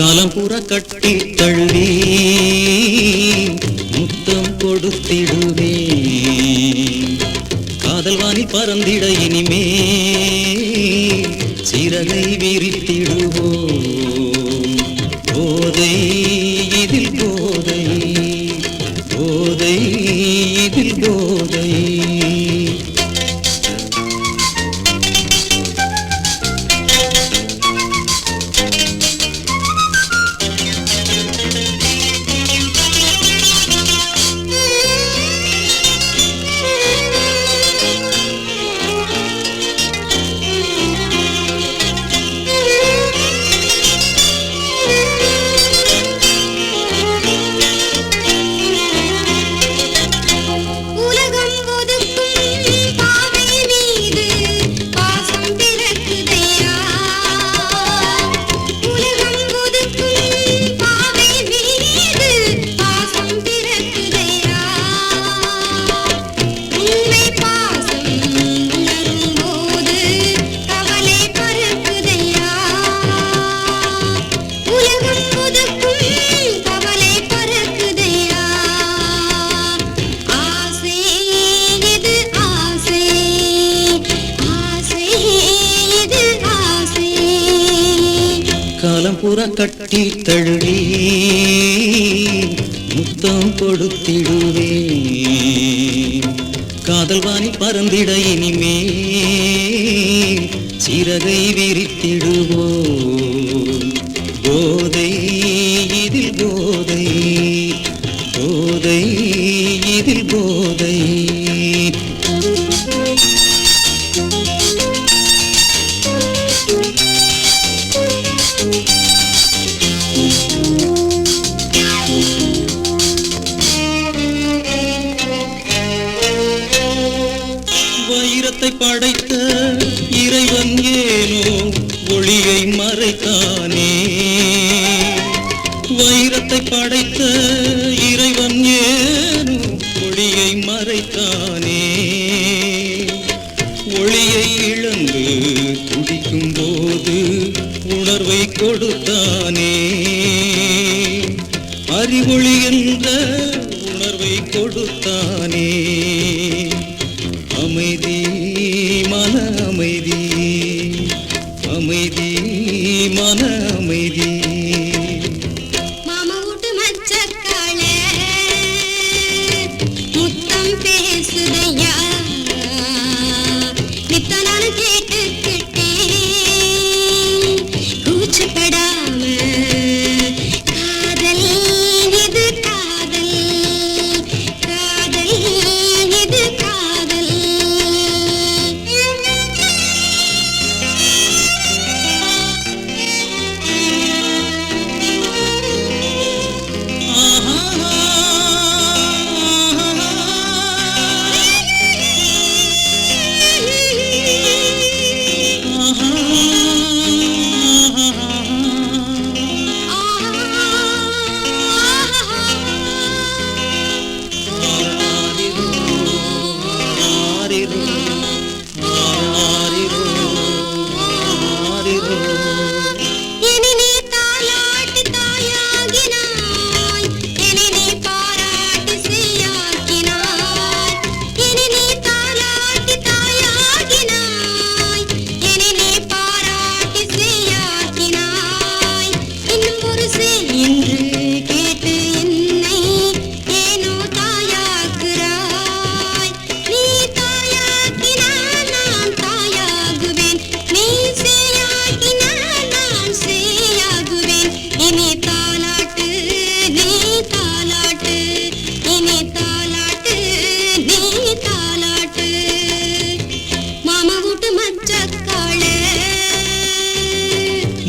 காலம் புற கட்டி தள்ளி முத்தம் கொடுத்திடுவே. காதல்வானி பறந்திட இனிமே சிறகை விரித்திடுவோம். புற கட்டி தழுவி முத்தம் கொடுத்திடுவே. காதல்வானி பறந்திட இனிமே சிறகை விரித்திடுவோம். ஒளியை மறைத்தானே. வைரத்தை படைத்த இறைவன் ஏனும் ஒளியை மறைத்தானே. ஒளியை இழந்து துடிக்கும் போது உணர்வை கொடுத்தானே. அறிவொளி என்ற உணர்வை கொடுத்தானே. அமைதி 我们美丽的。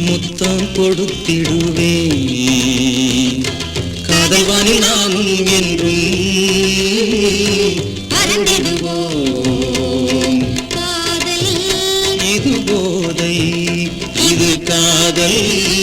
முத்தம் கொடுத்திடுவேன். காதல்வானி நானும் என்றும் மறந்திடுவோம். இது போதை இது காதல்.